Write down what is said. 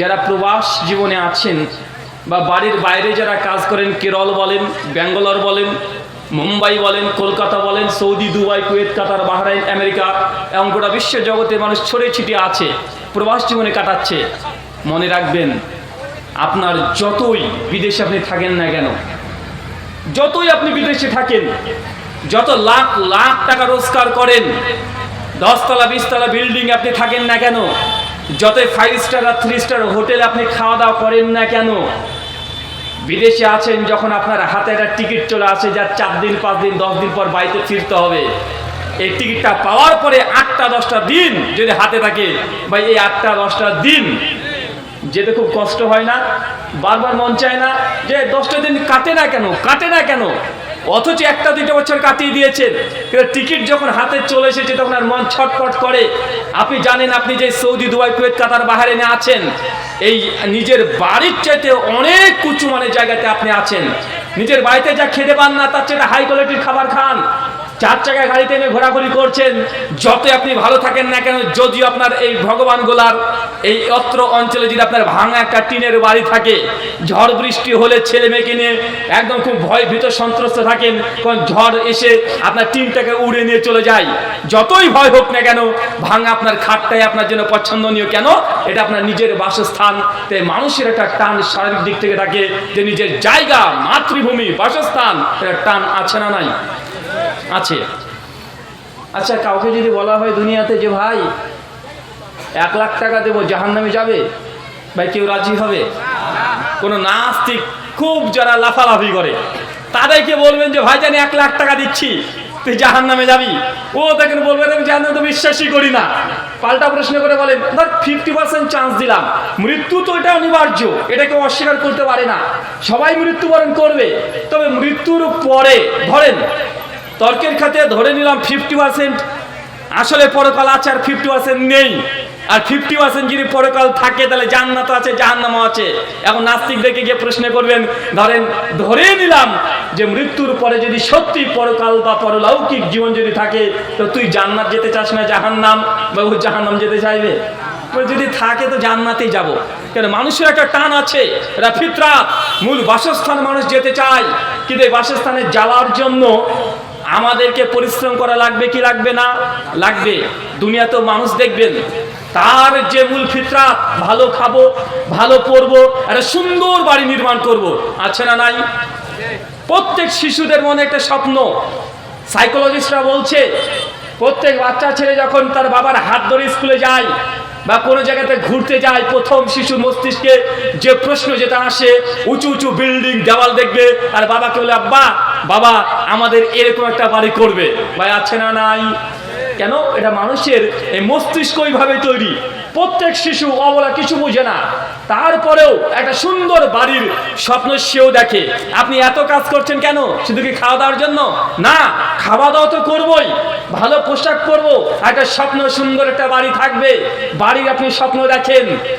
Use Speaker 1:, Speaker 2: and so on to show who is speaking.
Speaker 1: যারা প্রবাস জীবনে আছেন বা বাড়ির বাইরে যারা কাজ করেন, কেরল বলেন, ব্যাঙ্গালোর বলেন, মুম্বাই বলেন, কলকাতা বলেন, Saudi, Dubai, Kuwait, Qatar, Bahrain, America, এবং গোটা বিশ্ব জগতে মানুষ ছড়ে ছিটিয়ে আছে, প্রবাস জীবনে কাটাচ্ছে। মনে রাখবেন, আপনার যতই বিদেশে আপনি থাকেন না কেন, যতই আপনি বিদেশে থাকেন, যত লাখ লাখ টাকা রোজগার করেন, দশতলা, বিশতলা বিল্ডিং আপনি থাকেন না কেন যতই ফাইভ স্টার আর থ্রি স্টার হোটেলে আপনি খাওয়া দাওয়া করেন না কেন, বিদেশে আছেন যখন আপনার হাতে একটা টিকিট চলে আসে, যার চার দিন, পাঁচ দিন, দশ দিন পর বাড়িতে ফিরতে হবে। এই টিকিটটা পাওয়ার পরে আটটা, দশটা দিন যদি হাতে থাকে বা এই আটটা, দশটা দিন যেতে খুব কষ্ট হয় না, বারবার মন চায় না যে দশটা দিন কাটে না কেন, কাটে না কেন? অথচ একটা দুটো বছর কাটিয়ে দিয়েছেন। কিন্তু টিকিট যখন হাতে চলে এসেছে, তখন আর মন ছটফট করে। আপনি জানেন আপনি যে সৌদি, দুবাই, কুয়েত, কাতার বাহারেনে আছেন, এই নিজের বাড়ির চাইতে অনেক উঁচু মানের জায়গাতে আপনি আছেন। নিজের বাড়িতে যা খেতে পান না, তার চেয়ে হাই কোয়ালিটির খাবার খান। চার চাকায় গাড়িতে এনে ঘোরাঘুরি করছেন। যতই আপনি ভালো থাকেন না কেন যদিও আপনার এই ভগবান গোলার এই অত্র অঞ্চলে যদি আপনার ভাঙা একটা টিনের বাড়ি থাকে, ঝড় বৃষ্টি হলে ছেলে মেয়েকে নিয়ে একদম খুব ভয় ভীত সন্ত্রস্ত থাকেন কোন ঝড় এসে আপনার টিনটাকে উড়ে নিয়ে চলে যায়। যতই ভয় হোক না কেন, ভাঙা আপনার খাটটাই আপনার জন্য পছন্দনীয়। কেন? এটা আপনার নিজের বাসস্থান তাই মানুষের একটা টান শারীরিক দিক থেকে থাকে, যে নিজের জায়গা, মাতৃভূমি, বাসস্থান, এটা টান আছে না নাই? আছে। আচ্ছা কাউকে যদি বলা হয় দুনিয়াতে যে, ভাই, এক লাখ টাকা দেবো জাহান নামে যাবে? ভাই, কেউ রাজি হবে? কোনো নাস্তিক খুব যারা লাফালাফি করে, তাদেরকে বলবেন যে, ভাই, জানি এক লাখ টাকা দিচ্ছি, তুই জাহান নামে যাবি? ও দেখেন, বলবেন, আমি জাহান তো বিশ্বাসই করি না। পাল্টা প্রশ্ন করে বলেন, ধর ফিফটি পার্সেন্ট চান্স দিলাম। মৃত্যু তো এটা অনিবার্য এটা কেউ অস্বীকার করতে পারে না। সবাই মৃত্যুবরণ করবে, তবে মৃত্যুর পরে, ধরেন তর্কের খাতে ধরে নিলাম ফিফটি পার্সেন্ট আসলে পরকাল আছে আর ফিফটি পার্সেন্ট নেই। আর ফিফটি পার্সেন্ট যদি পরকাল থাকে, তাহলে জান্নাত আছে, জাহান্নামও আছে। এখন নাস্তিকদেরকে গিয়ে প্রশ্ন করবেন, ধরেন ধরে নিলাম যে মৃত্যুর পরে যদি সত্যি পরকাল বা পরলৌকিক জীবন যদি থাকে, তো তুই জান্নাত যেতে চাস না, জাহান্নাম? বা জাহান্নাম যেতে চাইবে? যদি থাকে, তো জান্নাতেই যাব। কেন, মানুষের একটা টান আছে, এটা মূল বাসস্থান মানুষ যেতে চায়, কিন্তু এই বাসস্থানে যাওয়ার জন্য আমাদেরকে পরিশ্রম করা লাগবে কি লাগবে না? লাগবে। দুনিয়া তো মানুষ দেখবেন, তার যে মূল ফিতরাত, ভালো খাব, ভালো পরবো, একটা সুন্দর বাড়ি নির্মাণ করব। আছে না নাই? প্রত্যেক শিশুদের মনে একটা স্বপ্ন। সাইকোলজিস্টরা বলছে, প্রত্যেক বাচ্চা ছেলে যখন তার বাবার হাত ধরে স্কুলে যায় বা কোনো জায়গাতে ঘুরতে যায়, প্রথম শিশুর মস্তিষ্কে যে প্রশ্ন যেটা আসে, উঁচু উঁচু বিল্ডিং দেওয়াল দেখবে, আর বাবাকে বলে, আব্বা বাবা, আমাদের এরকম একটা বাড়ি করবে। ভাই, আছে না নাই? কেন? এটা মানুষের এই মস্তিষ্ক ওইভাবে তৈরি। প্রত্যেক শিশু অবলা কিছু বুঝে না। তারপরেও একটা সুন্দর বাড়ির স্বপ্ন সেও দেখে। আপনি এত কাজ করছেন কেন? শুধু কি খাওয়া দাওয়ার জন্য? না, খাওয়া দাওয়া তো করবই। ভালো পোশাক পরবো। একটা স্বপ্ন সুন্দর একটা বাড়ি থাকবে। বাড়ির আপনি স্বপ্ন দেখেন।